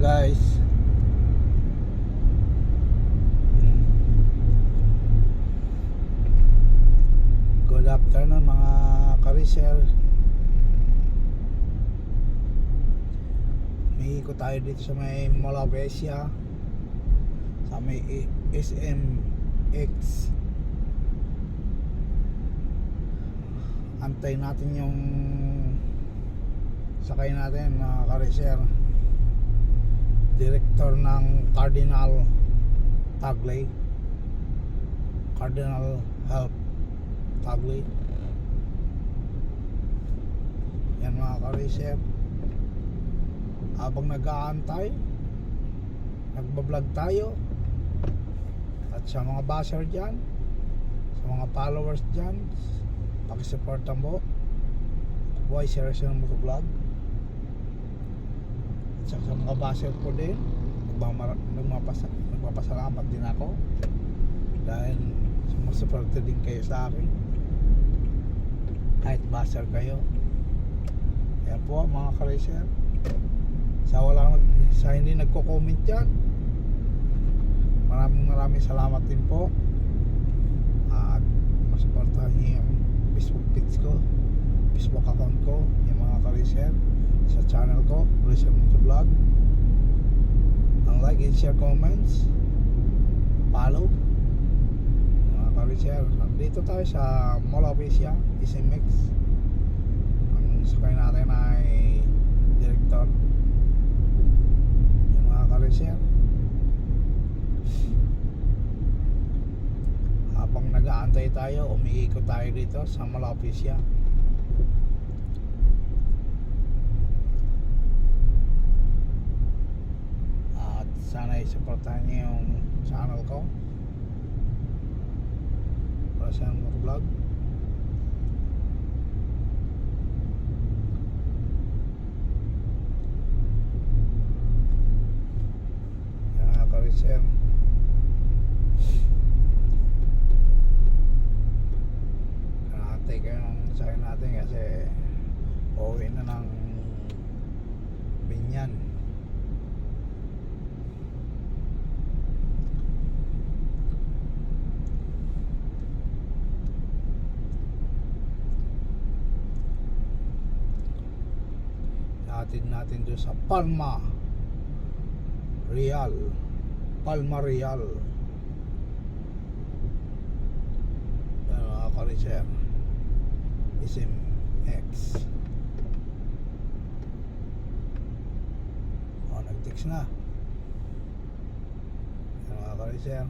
guys. Good afternoon mga karisel. May ikot tayo dito sa may Malabesia sa may SMX. Antay natin yung sakay natin mga karisel director ng Cardinal Taglay. Cardinal Help Taglay. Yan mga karisel habang nag-aantay nagbablog tayo. At sa mga basher dyan sa mga followers dyan pakisupport mo. Boy Seriously ng Motovlog saka sa mga basher ko din nagmapasa, nagpapasalamat din ako. Dahil sumusuporta din kayo sa akin. Kahit basher kayo. Yan po mga ka-racer sa wala sa hindi nagko-comment dyan maraming maraming salamat din po. At masuportahan niyo yung Facebook page ko Facebook account ko yung mga ka-racer sa channel ko Moto Vlog. Ang like and share comments. Follow. Mga ka-racer dito tayo sa Mall Officia SMX ang sakay natin ay director. Yung mga ka-racer habang nag-aantay tayo umiikot tayo dito sa Mall Officia at sana i-supportahan niyo yung channel ko. Para sa motovlog karisel nakatay kayo ng sakay natin kasi uuwi na ng binyan natin natin doon sa Palma Real. Palma Real. Yan mga kariser Isim X oh nag-text na. Mga kariser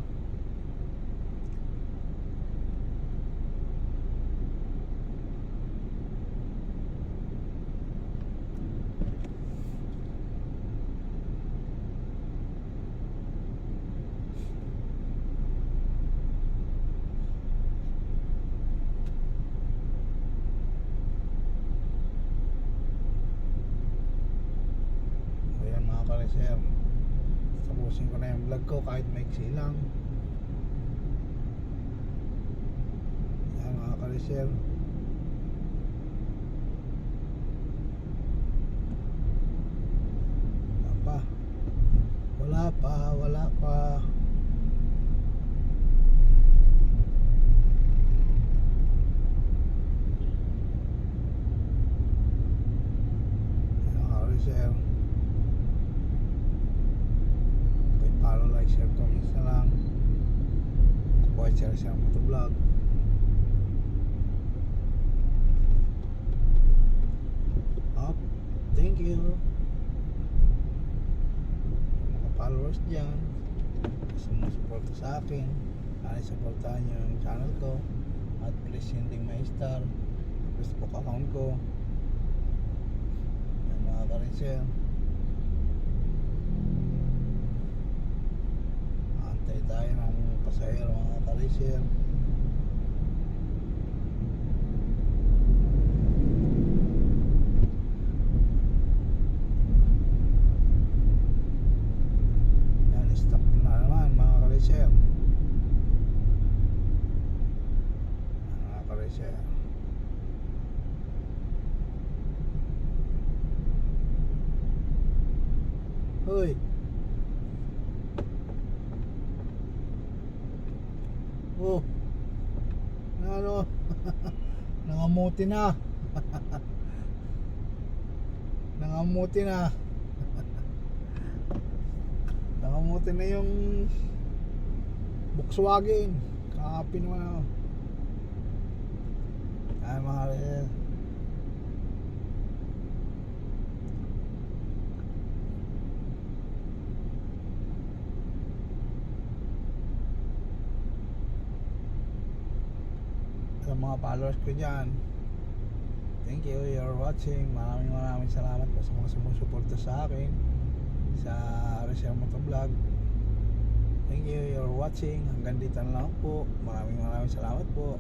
Kariser Tapusin ko na yung vlog ko kahit maiksi lang. Ayan mga kariser Wala pa Wala pa, wala pa Ayan mga kariser may follow, like, share, comments na lang. Boy, share share mo to vlog. Up, thank you. Mga followers dyan sumusuporta sa akin ay supportahan nyo yung channel ko. At please hindi may star Facebook account ko. Yung mga karisel tayo ng pasahero mga kalisir. Yan, stop na naman mga kalisir. Mga kalisir. Hoy. Oh. Ano? Nangamuti na. Nangamuti na. Nangamuti na yung Volkswagen. Kapi naman ako. Ay mga mga followers ko dyan. Thank you you're watching. Maraming maraming salamat po sa mga sumusuporta sa akin sa Rachel Motovlog thank you you're watching. Hanggang dito lang po. Maraming maraming salamat po